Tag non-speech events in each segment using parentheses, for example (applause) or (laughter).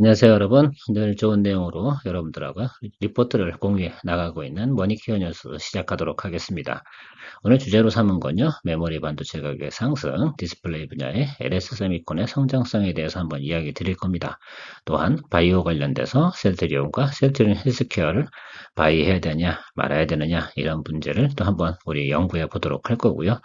안녕하세요, 여러분. 늘 좋은 내용으로 여러분들하고 리포트를 공유해 나가고 있는 머니케어 뉴스 시작하도록 하겠습니다. 오늘 주제로 삼은 건요, 메모리 반도체 가격의 상승, 디스플레이 분야의 LS 세미콘의 성장성에 대해서 한번 이야기 드릴 겁니다. 또한 바이오 관련돼서 셀트리온과 셀트리온 헬스케어를 바이해야 되냐, 말아야 되느냐, 이런 문제를 또 한번 우리 연구해 보도록 할 거고요.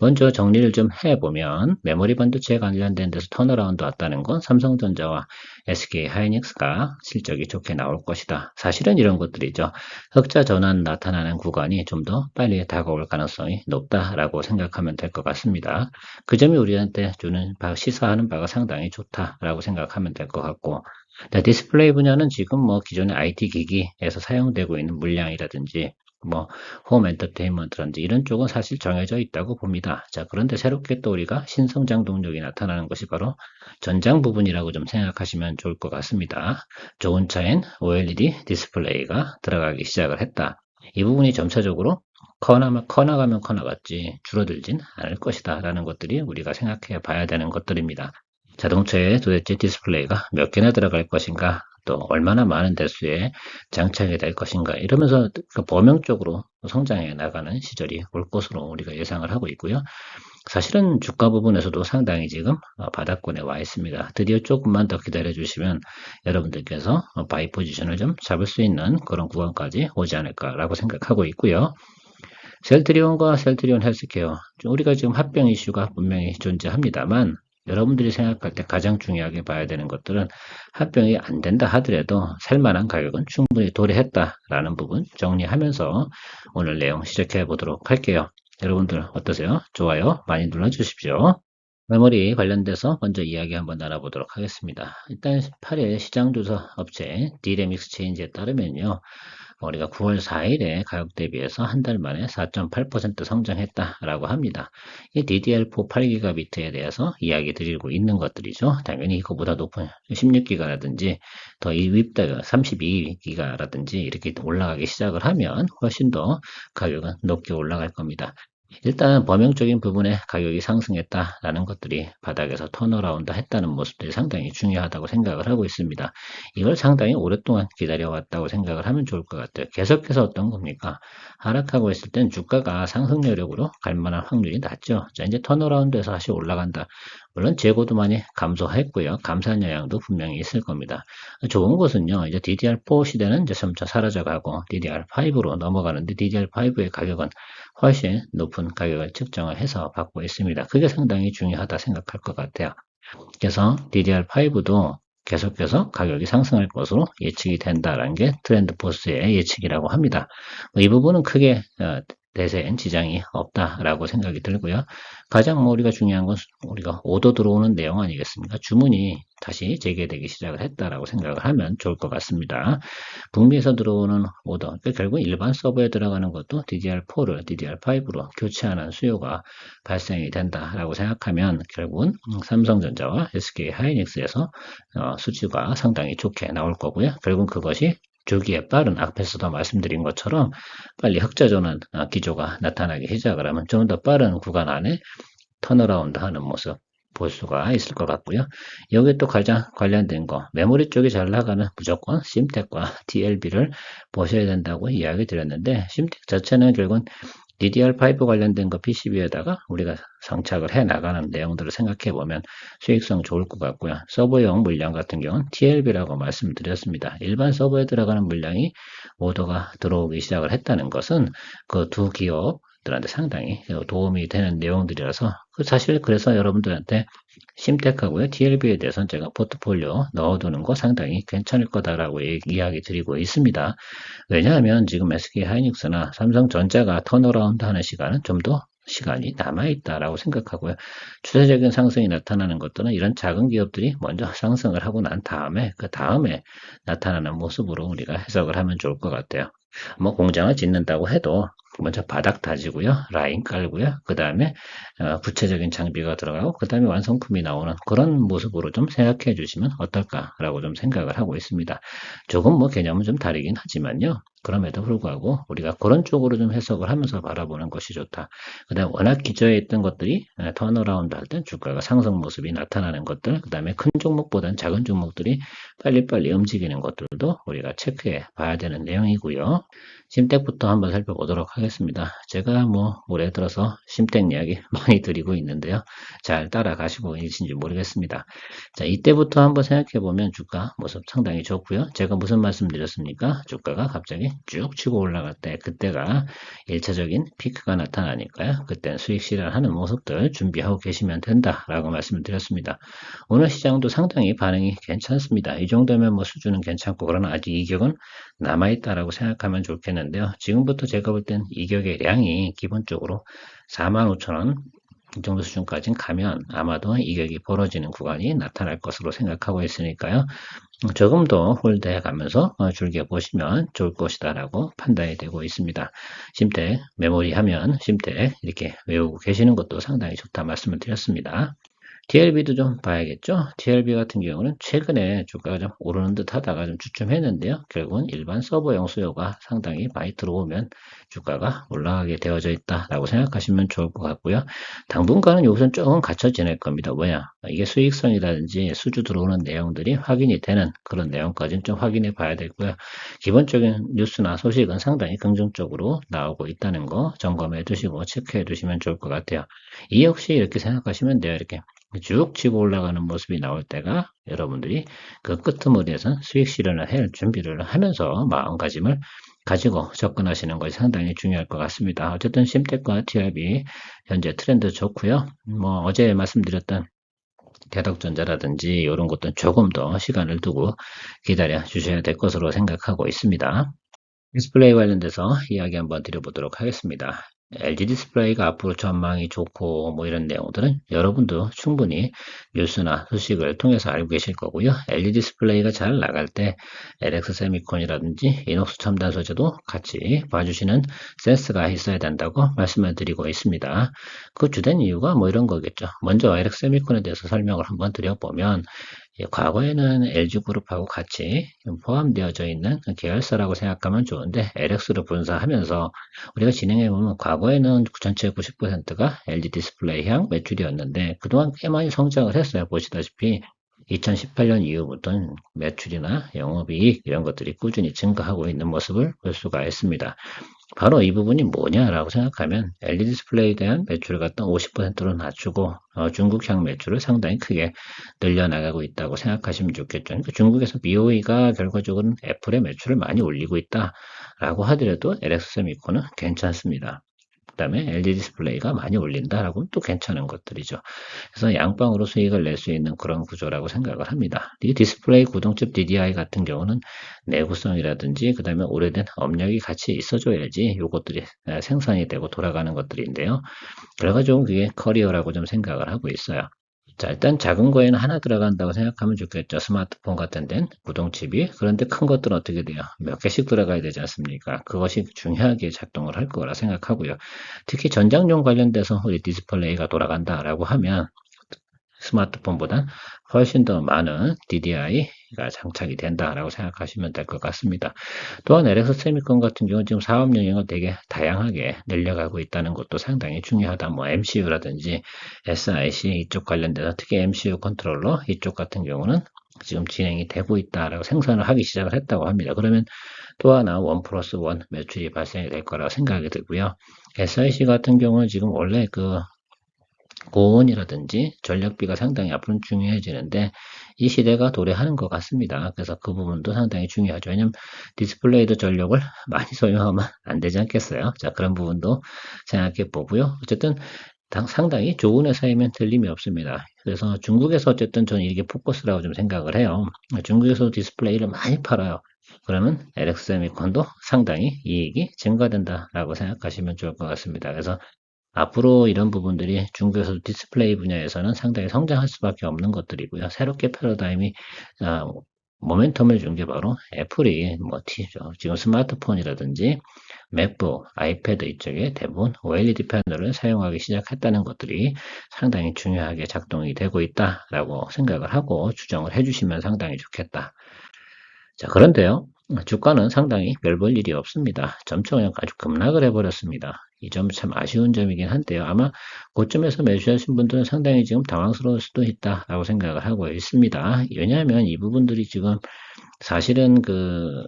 먼저 정리를 좀 해보면, 메모리 반도체 관련된 데서 턴어라운드 왔다는 건 삼성전자와 SK 하이닉스가 실적이 좋게 나올 것이다. 사실은 이런 것들이죠. 흑자 전환 나타나는 구간이 좀 더 빨리 다가올 가능성이 높다라고 생각하면 될 것 같습니다. 그 점이 우리한테 주는 바, 시사하는 바가 상당히 좋다라고 생각하면 될 것 같고 네, 디스플레이 분야는 지금 뭐 기존의 IT 기기에서 사용되고 있는 물량이라든지 뭐, 홈 엔터테인먼트라든지 이런 쪽은 사실 정해져 있다고 봅니다. 자, 그런데 새롭게 또 우리가 신성장 동력이 나타나는 것이 바로 전장 부분이라고 좀 생각하시면 좋을 것 같습니다. 좋은 차인 OLED 디스플레이가 들어가기 시작을 했다. 이 부분이 점차적으로 커나면 커나가면 커나갔지 줄어들진 않을 것이다 라는 것들이 우리가 생각해 봐야 되는 것들입니다. 자동차에 도대체 디스플레이가 몇 개나 들어갈 것인가 또 얼마나 많은 대수에 장착이 될 것인가 이러면서 그 범용적으로 성장해 나가는 시절이 올 것으로 우리가 예상을 하고 있고요. 사실은 주가 부분에서도 상당히 지금 어, 바닥권에 와 있습니다. 드디어 조금만 더 기다려 주시면 여러분들께서 바이 포지션을 좀 잡을 수 있는 그런 구간까지 오지 않을까라고 생각하고 있고요. 셀트리온과 셀트리온 헬스케어 우리가 지금 합병 이슈가 분명히 존재합니다만 여러분들이 생각할 때 가장 중요하게 봐야 되는 것들은 합병이 안 된다 하더라도 살만한 가격은 충분히 도래했다라는 부분 정리하면서 오늘 내용 시작해 보도록 할게요. 여러분들 어떠세요? 좋아요 많이 눌러주십시오. 메모리 관련돼서 먼저 이야기 한번 나눠보도록 하겠습니다. 일단 8일 시장조사 업체 디램 익스체인지에 따르면요. 우리가 9월 4일에 가격 대비해서 한 달 만에 4.8% 성장했다라고 합니다. 이 DDR4 8기가비트에 대해서 이야기 드리고 있는 것들이죠. 당연히 이거보다 높은 16기가라든지 더 윗다 32기가라든지 이렇게 올라가기 시작을 하면 훨씬 더 가격은 높게 올라갈 겁니다. 일단 범용적인 부분에 가격이 상승했다라는 것들이 바닥에서 턴어라운드 했다는 모습들이 상당히 중요하다고 생각을 하고 있습니다. 이걸 상당히 오랫동안 기다려왔다고 생각을 하면 좋을 것 같아요. 계속해서 어떤 겁니까? 하락하고 있을 땐 주가가 상승 여력으로 갈 만한 확률이 낮죠. 자, 이제 턴어라운드에서 다시 올라간다. 물론 재고도 많이 감소했고요. 감소한 영향도 분명히 있을 겁니다. 좋은 것은요. 이제 DDR4 시대는 이제 점차 사라져가고 DDR5로 넘어가는데 DDR5의 가격은 훨씬 높은 가격을 측정을 해서 받고 있습니다. 그게 상당히 중요하다 생각할 것 같아요. 그래서 DDR5도 계속해서 가격이 상승할 것으로 예측이 된다라는 게 트렌드 포스의 예측이라고 합니다. 이 부분은 크게 어, 대세엔 지장이 없다라고 생각이 들고요. 가장 뭐 우리가 중요한 건 우리가 오더 들어오는 내용 아니겠습니까? 주문이 다시 재개되기 시작을 했다라고 생각을 하면 좋을 것 같습니다. 북미에서 들어오는 오더, 그러니까 결국 일반 서버에 들어가는 것도 DDR4를 DDR5로 교체하는 수요가 발생이 된다라고 생각하면 결국은 삼성전자와 SK 하이닉스에서 어, 수치가 상당히 좋게 나올 거고요. 결국 그것이 주기에 빠른 앞에서도 말씀드린 것처럼 빨리 흑자전환 어, 기조가 나타나기 시작을 하면 좀 더 빠른 구간 안에 턴어라운드 하는 모습 볼 수가 있을 것 같고요. 여기 또 가장 관련된 거 메모리 쪽이 잘 나가는 무조건 심텍과 TLB를 (laughs) 보셔야 된다고 이야기 드렸는데 심텍 자체는 결국은 DDR5 관련된 거 PCB에다가 우리가 장착을 해 나가는 내용들을 생각해 보면 수익성 좋을 것 같고요. 서버용 물량 같은 경우는 TLB라고 말씀드렸습니다. 일반 서버에 들어가는 물량이 오더가 들어오기 시작을 했다는 것은 그 두 기업 들한테 상당히 도움이 되는 내용들이라서 그 사실 그래서 여러분들한테 심텍하고요 TLB에 대해서는 제가 포트폴리오 넣어두는 거 상당히 괜찮을 거다라고 이야기 드리고 있습니다. 왜냐하면 지금 SK 하이닉스나 삼성전자가 턴어라운드 하는 시간은 좀 더 시간이 남아있다라고 생각하고요. 추세적인 상승이 나타나는 것들은 이런 작은 기업들이 먼저 상승을 하고 난 다음에 그 다음에 나타나는 모습으로 우리가 해석을 하면 좋을 것 같아요. 뭐 공장을 짓는다고 해도 먼저 바닥 다지고요. 라인 깔고요. 그 다음에 어, 구체적인 장비가 들어가고 그 다음에 완성품이 나오는 그런 모습으로 좀 생각해 주시면 어떨까라고 좀 생각을 하고 있습니다. 조금 뭐 개념은 좀 다르긴 하지만요. 그럼에도 불구하고 우리가 그런 쪽으로 좀 해석을 하면서 바라보는 것이 좋다. 그 다음에 워낙 기저에 있던 것들이 턴어라운드 할 때 주가가 상승 모습이 나타나는 것들, 그 다음에 큰 종목보다는 작은 종목들이 빨리빨리 움직이는 것들도 우리가 체크해 봐야 되는 내용이고요. 심택부터 한번 살펴보도록 하겠습니다. 제가 뭐 올해 들어서 심택 이야기 (laughs) 많이 드리고 있는데요. 잘 따라가시고 계신지 모르겠습니다. 자, 이때부터 한번 생각해 보면 주가 모습 상당히 좋고요. 제가 무슨 말씀 드렸습니까? 주가가 갑자기 쭉 치고 올라갈 때 그때가 1차적인 피크가 나타나니까요. 그때는 수익 실현하는 모습들 준비하고 계시면 된다라고 말씀을 드렸습니다. 오늘 시장도 상당히 반응이 괜찮습니다. 이 정도면 뭐 수준은 괜찮고 그러나 아직 이격은 남아있다라고 생각하면 좋겠는데요. 지금부터 제가 볼 땐 이격의 량이 기본적으로 45,000원 이 정도 수준까지 가면 아마도 이격이 벌어지는 구간이 나타날 것으로 생각하고 있으니까요. 조금 더 홀드해 가면서 줄겨 보시면 좋을 것이다 라고 판단이 되고 있습니다. 심택, 메모리 하면 심택 이렇게 외우고 계시는 것도 상당히 좋다 말씀을 드렸습니다. TLB도 좀 봐야겠죠. TLB 같은 경우는 최근에 주가가 좀 오르는 듯 하다가 좀 주춤했는데요. 결국은 일반 서버용 수요가 상당히 많이 들어오면 주가가 올라가게 되어져 있다라고 생각하시면 좋을 것 같고요. 당분간은 여기서 조금 갇혀 지낼 겁니다. 뭐야? 이게 수익성이라든지 수주 들어오는 내용들이 확인이 되는 그런 내용까지는 좀 확인해 봐야 되고요. 기본적인 뉴스나 소식은 상당히 긍정적으로 나오고 있다는 거 점검해 두시고 체크해 두시면 좋을 것 같아요. 이 역시 이렇게 생각하시면 돼요. 이렇게 쭉 치고 올라가는 모습이 나올 때가 여러분들이 그 끄트머리에서 수익 실현을 할 준비를 하면서 마음가짐을 가지고 접근하시는 것이 상당히 중요할 것 같습니다. 어쨌든 심택과 TRB 현재 트렌드 좋고요. 뭐 어제 말씀드렸던 대덕전자라든지 이런 것도 조금 더 시간을 두고 기다려 주셔야 될 것으로 생각하고 있습니다. 디스플레이 관련돼서 이야기 한번 드려보도록 하겠습니다. LG 디스플레이가 앞으로 전망이 좋고 뭐 이런 내용들은 여러분도 충분히 뉴스나 소식을 통해서 알고 계실 거고요. LG 디스플레이가 잘 나갈 때 LX 세미콘이라든지 이녹스 첨단 소재도 같이 봐주시는 센스가 있어야 된다고 말씀을 드리고 있습니다. 그 주된 이유가 뭐 이런 거겠죠. 먼저 LX 세미콘에 대해서 설명을 한번 드려보면 예, 과거에는 LG그룹하고 같이 포함되어져 있는 계열사라고 생각하면 좋은데 LX로 분사하면서 우리가 진행해보면 과거에는 전체 90%가 LG 디스플레이향 매출이었는데 그동안 꽤 많이 성장을 했어요. 보시다시피 2018년 이후부터는 매출이나 영업이익 이런 것들이 꾸준히 증가하고 있는 모습을 볼 수가 있습니다. 바로 이 부분이 뭐냐라고 생각하면 LED 디스플레이에 대한 매출을 갖다 50%로 낮추고 어, 중국향 매출을 상당히 크게 늘려나가고 있다고 생각하시면 좋겠죠. 그러니까 중국에서 BOE가 결과적으로는 애플의 매출을 많이 올리고 있다라고 하더라도 LX 세미코는 괜찮습니다. 그다음에 LED 디스플레이가 많이 올린다라고 또 괜찮은 것들이죠. 그래서 양방으로 수익을 낼 수 있는 그런 구조라고 생각을 합니다. 이 디스플레이 구동칩 DDI 같은 경우는 내구성이라든지 그다음에 오래된 업력이 같이 있어줘야지 요것들이 생산이 되고 돌아가는 것들인데요. 그래가지고 그게 커리어라고 좀 생각을 하고 있어요. 자, 일단 작은 거에는 하나 들어간다고 생각하면 좋겠죠. 스마트폰 같은 데는 구동칩이. 그런데 큰 것들은 어떻게 돼요? 몇 개씩 들어가야 되지 않습니까? 그것이 중요하게 작동을 할 거라 생각하고요. 특히 전장용 관련돼서 우리 디스플레이가 돌아간다라고 하면 스마트폰보다 훨씬 더 많은 DDI가 장착이 된다라고 생각하시면 될 것 같습니다. 또한 LX 세미콘 같은 경우는 지금 사업 영역을 되게 다양하게 늘려가고 있다는 것도 상당히 중요하다. 뭐 MCU라든지 SIC 이쪽 관련돼서 특히 MCU 컨트롤러 이쪽 같은 경우는 지금 진행이 되고 있다라고 생산을 하기 시작을 했다고 합니다. 그러면 또 하나 원 플러스 원 매출이 발생이 될 거라고 생각이 들고요. SIC 같은 경우는 지금 원래 그 고온이라든지 전력비가 상당히 앞으로는 중요해지는데 이 시대가 도래하는 것 같습니다. 그래서 그 부분도 상당히 중요하죠. 왜냐면 디스플레이도 전력을 (laughs) 많이 소요하면 안 되지 않겠어요. 자, 그런 부분도 생각해 보고요. 어쨌든 상당히 좋은 회사이면 틀림이 없습니다. 그래서 중국에서 어쨌든 저는 이게 포커스라고 좀 생각을 해요. 중국에서 디스플레이를 많이 팔아요. 그러면 LX 세미콘도 상당히 이익이 증가된다라고 생각하시면 좋을 것 같습니다. 그래서 앞으로 이런 부분들이 중국에서 디스플레이 분야에서는 상당히 성장할 수밖에 없는 것들이고요. 새롭게 패러다임이 어, 모멘텀을 준 게 바로 애플이 뭐 티죠. 지금 스마트폰이라든지 맥북, 아이패드 이쪽에 대부분 OLED 패널을 사용하기 시작했다는 것들이 상당히 중요하게 작동이 되고 있다라고 생각을 하고 추정을 해주시면 상당히 좋겠다. 자, 그런데요. 주가는 상당히 별 볼 일이 없습니다. 그냥 아주 급락을 해버렸습니다. 이 점 참 아쉬운 점이긴 한데요. 아마 고점에서 매수하신 분들은 상당히 지금 당황스러울 수도 있다라고 생각을 하고 있습니다. 왜냐하면 이 부분들이 지금 사실은 그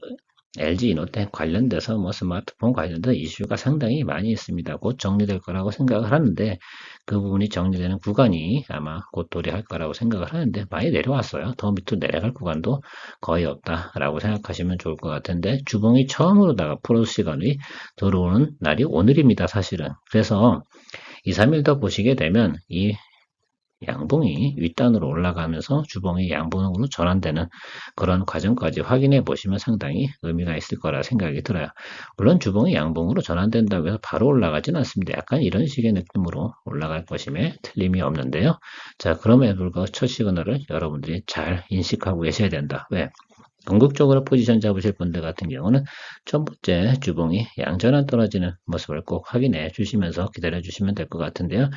LG 이노텍 관련돼서 뭐 스마트폰 관련된 이슈가 상당히 많이 있습니다. 곧 정리될 거라고 생각을 하는데 그 부분이 정리되는 구간이 아마 곧 도래할 거라고 생각을 하는데 많이 내려왔어요. 더 밑으로 내려갈 구간도 거의 없다라고 생각하시면 좋을 것 같은데 주봉이 처음으로다가 프로 시간이 들어오는 날이 오늘입니다. 사실은. 그래서 2, 3일 더 보시게 되면 이 양봉이 윗단으로 올라가면서 주봉이 양봉으로 전환되는 그런 과정까지 확인해 보시면 상당히 의미가 있을 거라 생각이 들어요. 물론 주봉이 양봉으로 전환된다고 해서 바로 올라가진 않습니다. 약간 이런 식의 느낌으로 올라갈 것임에 틀림이 없는데요. 자, 그럼에도 불구하고 첫 시그널을 여러분들이 잘 인식하고 계셔야 된다. 왜? 궁극적으로 포지션 잡으실 분들 같은 경우는 첫 번째 주봉이 양전환 떨어지는 모습을 꼭 확인해 주시면서 기다려 주시면 될 것 같은데요.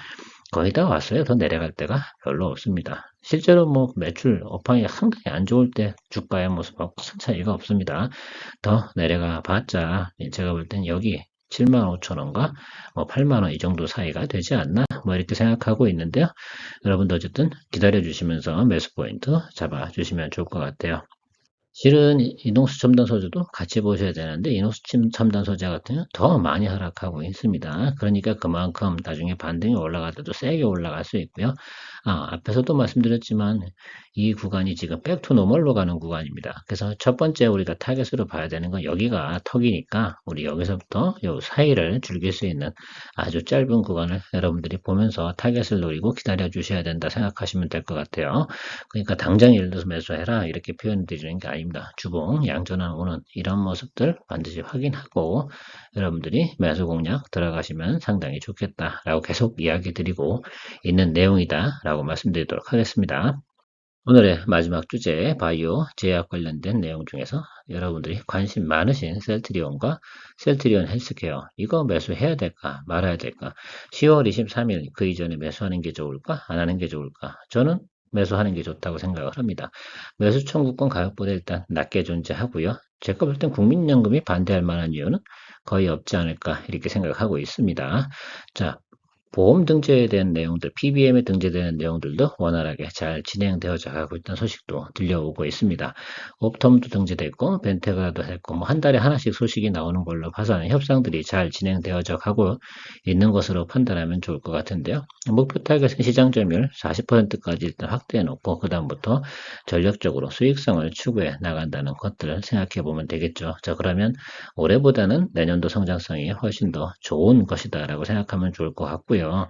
거의 다 왔어요. 더 내려갈 때가 별로 없습니다. 실제로 뭐 매출 업황이 상당히 안 좋을 때 주가의 모습하고 큰 차이가 없습니다. 더 내려가 봤자 제가 볼 땐 여기 7만 5천 원과 뭐 8만 원 이 정도 사이가 되지 않나 뭐 이렇게 생각하고 있는데요. 여러분도 어쨌든 기다려 주시면서 매수 포인트 잡아 주시면 좋을 것 같아요. 실은 이동수 첨단 소재도 같이 보셔야 되는데 이동수 첨단 소재 같은 경우는 더 많이 하락하고 있습니다. 그러니까 그만큼 나중에 반등이 올라갈 때도 세게 올라갈 수 있고요. 아, 앞에서도 말씀드렸지만 이 구간이 지금 백투 노멀로 가는 구간입니다. 그래서 첫 번째 우리가 타겟으로 봐야 되는 건 여기가 턱이니까 우리 여기서부터 요 사이를 즐길 수 있는 아주 짧은 구간을 여러분들이 보면서 타겟을 노리고 기다려 주셔야 된다 생각하시면 될 것 같아요. 그러니까 당장 예를 들어서 매수해라 이렇게 표현 드리는 게 아 닙니다. 주봉 양전환 오는 이런 모습들 반드시 확인하고 여러분들이 매수 공략 들어가시면 상당히 좋겠다라고 계속 이야기 드리고 있는 내용이다 라고 말씀드리도록 하겠습니다. 오늘의 마지막 주제 바이오 제약 관련된 내용 중에서 여러분들이 관심 많으신 셀트리온과 셀트리온 헬스케어 이거 매수해야 될까 말아야 될까 10월 23일 그 이전에 매수하는 게 좋을까 안 하는 게 좋을까 저는 매수하는 게 좋다고 생각을 합니다. 매수 청구권 가격보다 일단 낮게 존재하고요. 제가 볼 땐 국민연금이 반대할 만한 이유는 거의 없지 않을까 이렇게 생각하고 있습니다. 자, 보험 등재에 대한 내용들, PBM에 등재되는 내용들도 원활하게 잘 진행되어져 가고 있다는 소식도 들려오고 있습니다. 옵텀도 등재됐고, 벤테가도 했고, 뭐 한 달에 하나씩 소식이 나오는 걸로 봐서는 협상들이 잘 진행되어져 가고 있는 것으로 판단하면 좋을 것 같은데요. 목표 타겟은 시장 점유율 40%까지 일단 확대해 놓고, 그다음부터 전력적으로 수익성을 추구해 나간다는 것들을 생각해 보면 되겠죠. 자, 그러면 올해보다는 내년도 성장성이 훨씬 더 좋은 것이다라고 생각하면 좋을 것 같고요. 있고요.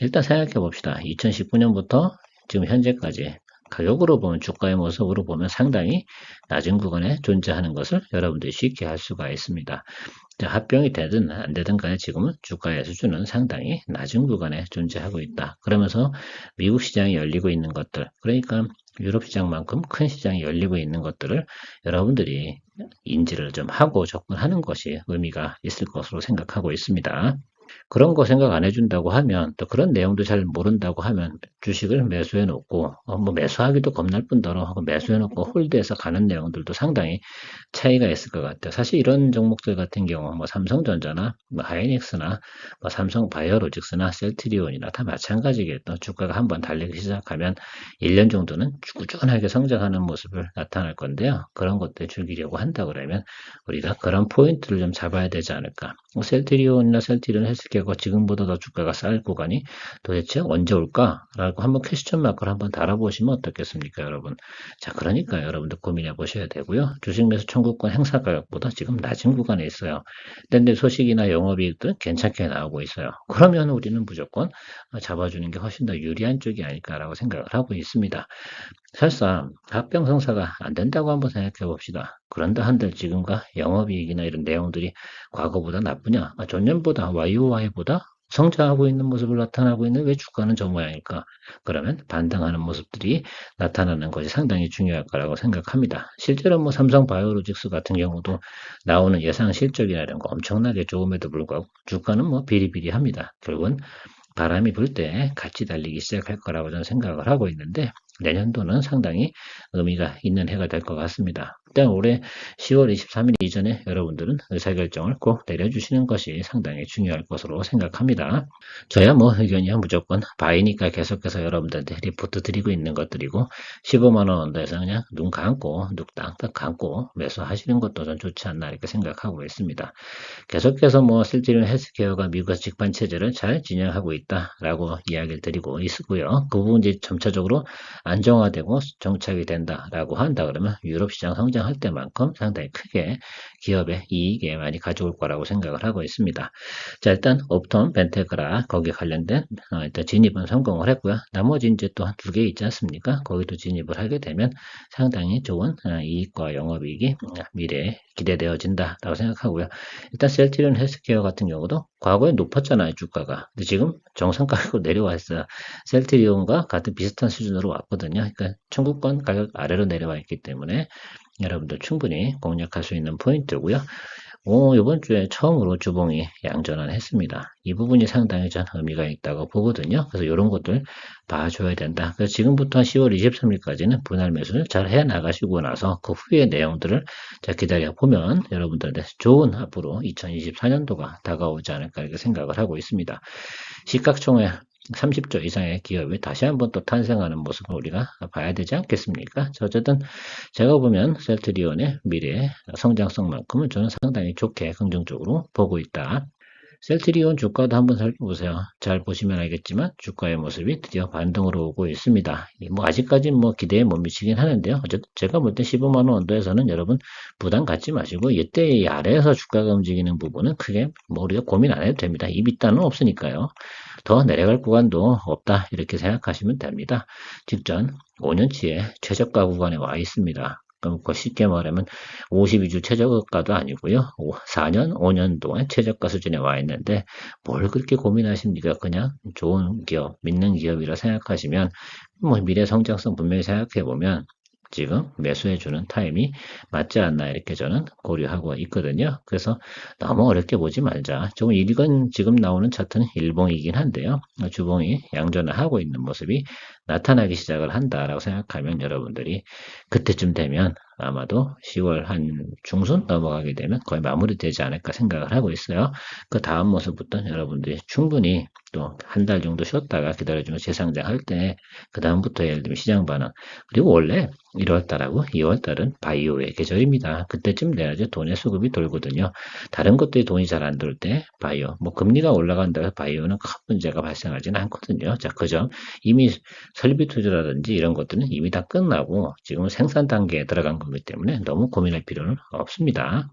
일단 생각해 봅시다. 2019년부터 지금 현재까지 가격으로 보면 주가의 모습으로 보면 상당히 낮은 구간에 존재하는 것을 여러분들이 쉽게 할 수가 있습니다. 합병이 되든 안 되든 간에 지금은 주가의 수준은 상당히 낮은 구간에 존재하고 있다. 그러면서 미국 시장이 열리고 있는 것들, 그러니까 유럽 시장만큼 큰 시장이 열리고 있는 것들을 여러분들이 인지를 좀 하고 접근하는 것이 의미가 있을 것으로 생각하고 있습니다. 그런 거 생각 안 해준다고 하면 또 그런 내용도 잘 모른다고 하면 주식을 매수해 놓고 어, 뭐 매수하기도 겁날 뿐더러 하고 매수해 놓고 홀드해서 가는 내용들도 상당히 차이가 있을 것 같아요. 사실 이런 종목들 같은 경우 뭐 삼성전자나 뭐 하이닉스나 뭐 삼성 바이오로직스나 셀트리온이나 다 마찬가지겠죠. 주가가 한번 달리기 시작하면 1년 정도는 꾸준하게 성장하는 모습을 나타날 건데요. 그런 것들 즐기려고 한다 그러면 우리가 그런 포인트를 좀 잡아야 되지 않을까. 뭐 셀트리온이나 셀트리온 헬스케어가 지금보다 더 주가가 쌀 구간이 도대체 언제 올까라고 한번 퀘스천 마크를 한번 달아보시면 어떻겠습니까, 여러분? 자, 그러니까 여러분들 고민해 보셔야 되고요. 주식 매수 청구권 행사 가격보다 지금 낮은 구간에 있어요. 근데 소식이나 영업이익들은 괜찮게 나오고 있어요. 그러면 우리는 무조건 잡아주는 게 훨씬 더 유리한 쪽이 아닐까라고 생각을 하고 있습니다. 설사 합병 성사가 안 된다고 한번 생각해 봅시다. 그런다 한들 지금과 영업이익이나 이런 내용들이 과거보다 나쁘냐? 아, 전년보다 YOY보다 성장하고 있는 모습을 나타나고 있는 왜 주가는 저 모양일까? 그러면 반등하는 모습들이 나타나는 것이 상당히 중요할 거라고 생각합니다. 실제로 뭐 삼성 바이오로직스 같은 경우도 나오는 예상 실적이나 이런 거 엄청나게 좋음에도 불구하고 주가는 뭐 비리비리합니다. 결국은 바람이 불 때 같이 달리기 시작할 거라고 저는 생각을 하고 있는데 내년도는 상당히 의미가 있는 해가 될 것 같습니다. 일단 올해 10월 23일 이전에 여러분들은 의사결정을 꼭 내려주시는 것이 상당히 중요할 것으로 생각합니다. 저야 뭐 의견이 무조건 바이니까 계속해서 여러분들한테 리포트 드리고 있는 것들이고 15만원 언더에서 그냥 눈 감고 뚝딱딱 감고 매수하시는 것도 전 좋지 않나 이렇게 생각하고 있습니다. 계속해서 뭐 실제로는 헬스케어가 미국에서 직반 체제를 잘 진행하고 있다라고 이야기를 드리고 있고요. 그 부분이 점차적으로 안정화되고 정착이 된다라고 한다 그러면 유럽 시장 성장할 때만큼 상당히 크게 기업의 이익에 많이 가져올 거라고 생각을 하고 있습니다. 자 일단 업톤, 벤테그라 거기에 관련된 어, 일단 진입은 성공을 했고요. 나머지 이제 또 한 두 개 있지 않습니까? 거기도 진입을 하게 되면 상당히 좋은 어, 이익과 영업이익이 미래에 기대되어진다라고 생각하고요. 일단 셀트리온 헬스케어 같은 경우도 과거에 높았잖아요 주가가. 근데 지금 정상가격으로 (laughs) 내려와 있어요. 셀트리온과 같은 비슷한 수준으로 왔거든요. 그러니까 청구권 가격 아래로 내려와 있기 때문에 여러분들 충분히 공략할 수 있는 포인트고요. 오, 이번 주에 처음으로 주봉이 양전환 했습니다. 이 부분이 상당히 전 의미가 있다고 보거든요. 그래서 이런 것들 봐줘야 된다. 그래서 지금부터 10월 23일까지는 분할 매수를 잘 해 나가시고 나서 그 후의 내용들을 잘 기다려 보면 여러분들한테 좋은 앞으로 2024년도가 다가오지 않을까 이렇게 생각을 하고 있습니다. 시각총회 30조 이상의 기업이 다시 한번 또 탄생하는 모습을 우리가 봐야 되지 않겠습니까? 어쨌든 제가 보면 셀트리온의 미래 성장성만큼은 저는 상당히 좋게 긍정적으로 보고 있다. 셀트리온 주가도 한번 살펴보세요. 잘 보시면 알겠지만 주가의 모습이 드디어 반등으로 오고 있습니다. 뭐 아직까지는 뭐 기대에 못 미치긴 하는데요. 어쨌든 제가 볼 때 15만원 언더에서는 여러분 부담 갖지 마시고 이때 아래에서 주가가 움직이는 부분은 크게 뭐 우리가 고민 안 해도 됩니다. 이 밑단은 없으니까요. 더 내려갈 구간도 없다 이렇게 생각하시면 됩니다. 직전 5년치의 최저가 구간에 와 있습니다. 그러니까 쉽게 말하면 52주 최저가도 아니고요. 4년, 5년 동안 최저가 수준에 와 있는데 뭘 그렇게 고민하십니까? 그냥 좋은 기업, 믿는 기업이라 생각하시면 뭐 미래 성장성 분명히 생각해 보면 지금 매수해주는 타임이 맞지 않나 이렇게 저는 고려하고 있거든요. 그래서 너무 어렵게 보지 말자. 좀 이건 지금 나오는 차트는 일봉이긴 한데요. 주봉이 양전을 하고 있는 모습이 나타나기 시작을 한다라고 생각하면 여러분들이 그때쯤 되면 아마도 10월 한 중순 넘어가게 되면 거의 마무리되지 않을까 생각을 하고 있어요. 그 다음 모습부터 여러분들이 충분히 또 한 달 정도 쉬었다가 기다려주면 재상장할 때 그 다음부터 예를 들면 시장 반응 그리고 원래 1월달하고 2월달은 바이오의 계절입니다. 그때쯤 돼야지 돈의 수급이 돌거든요. 다른 것들이 돈이 잘 안 돌 때 바이오 뭐 금리가 올라간다고 바이오는 큰 문제가 발생하지는 않거든요. 자, 그 점 이미 설비 투자라든지 이런 것들은 이미 다 끝나고 지금 생산 단계에 들어간 거기 때문에 너무 고민할 필요는 없습니다.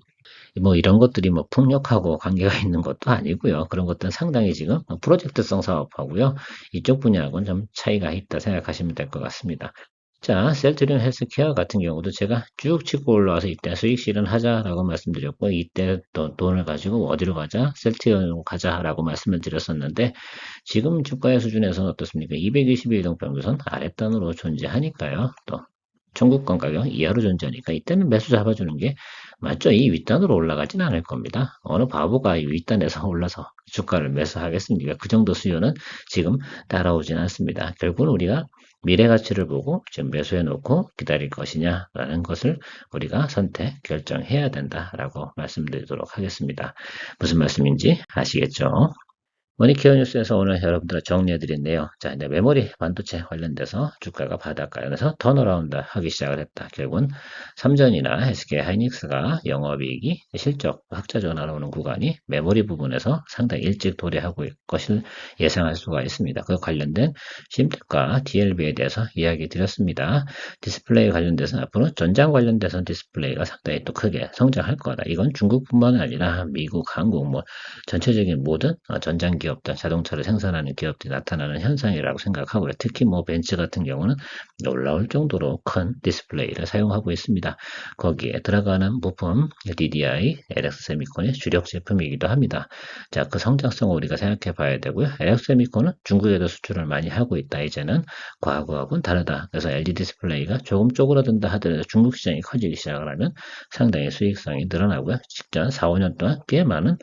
뭐 이런 것들이 뭐 풍력하고 관계가 (laughs) 있는 것도 아니고요. 그런 것들은 상당히 지금 프로젝트성 사업하고요. 이쪽 분야하고는 좀 차이가 있다 생각하시면 될 것 같습니다. 자, 셀트리온 헬스케어 같은 경우도 제가 쭉 치고 올라와서 이때 수익 실현하자라고 말씀드렸고 이때 또 돈을 가지고 어디로 가자? 셀트리온 가자라고 말씀을 드렸었는데 지금 주가의 수준에서는 어떻습니까? 221 이동 평균선 아랫단으로 존재하니까요. 또 청구권 가격 이하로 존재하니까 이때는 매수 잡아주는 게 맞죠? 이 윗단으로 올라가진 않을 겁니다. 어느 바보가 이 윗단에서 (laughs) 올라서 주가를 매수하겠습니까? 그 정도 수요는 지금 따라오진 않습니다. 결국은 우리가 미래 가치를 보고 지금 매수해 놓고 기다릴 것이냐라는 것을 우리가 선택, 결정해야 된다라고 말씀드리도록 하겠습니다. 무슨 말씀인지 아시겠죠? 머니케어 뉴스에서 오늘 여러분들 정리해드린 내용. 자, 이제 메모리 반도체 관련돼서 주가가 바닥가에서 턴어라운드 하기 시작을 했다. 결국은 삼전이나 SK 하이닉스가 영업이익이 실적 흑자 전환 오는 구간이 메모리 부분에서 상당히 일찍 도래하고 있을 것을 예상할 수가 있습니다. 그 관련된 심택과 DLB에 대해서 이야기 드렸습니다. 디스플레이 관련돼서 앞으로 전장 관련돼서 디스플레이가 상당히 또 크게 성장할 거다. 이건 중국뿐만 아니라 미국, 한국, 뭐 전체적인 모든 전장 기업 기업들, 자동차를 생산하는 기업들이 나타나는 현상이라고 생각하고요. 특히 뭐 벤츠 같은 경우는 놀라울 정도로 큰 디스플레이를 사용하고 있습니다. 거기에 들어가는 부품 DDI, LX 세미콘의 주력 제품이기도 합니다. 자, 그 성장성을 우리가 생각해 봐야 되고요. LX 세미콘은 중국에도 수출을 많이 하고 있다. 이제는 과거하고는 다르다. 그래서 LG 디스플레이가 조금 쪼그라든다 하더라도 중국 시장이 커지기 시작을 하면 상당히 수익성이 늘어나고요. 직전 4, 5년 동안 꽤 많은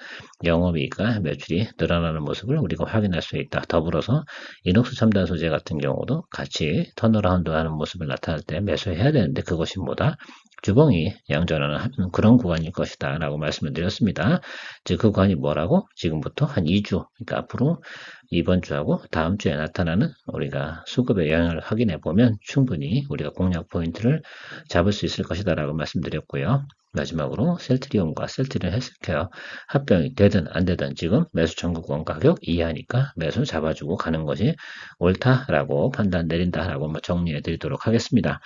영업이익과 매출이 늘어나는 모습 모습을 우리가 확인할 수 있다. 더불어서 이녹스 첨단 소재 같은 경우도 같이 턴어라운드 하는 모습을 나타날 때 매수해야 되는데 그것이 뭐다? 주봉이 양전하는 그런 구간일 것이다 라고 말씀을 드렸습니다. 즉 그 구간이 뭐라고? 지금부터 한 2주 그러니까 앞으로 이번 주하고 다음 주에 나타나는 우리가 수급의 영향을 확인해 보면 충분히 우리가 공략 포인트를 잡을 수 있을 것이다 라고 말씀드렸고요. 마지막으로 셀트리온과 셀트리온 헬스케어 합병이 되든 안 되든 지금 매수 청구권 가격 이하니까 매수 잡아주고 가는 것이 옳다라고 판단 내린다라고 뭐 정리해 드리도록 하겠습니다.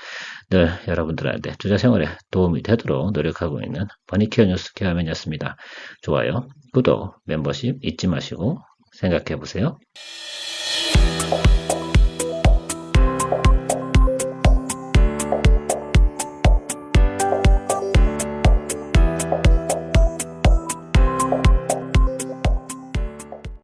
늘 여러분들한테 투자 생활에 도움이 되도록 노력하고 있는 버니케어 뉴스 케어맨이었습니다. 좋아요, 구독, 멤버십 잊지 마시고 생각해 보세요.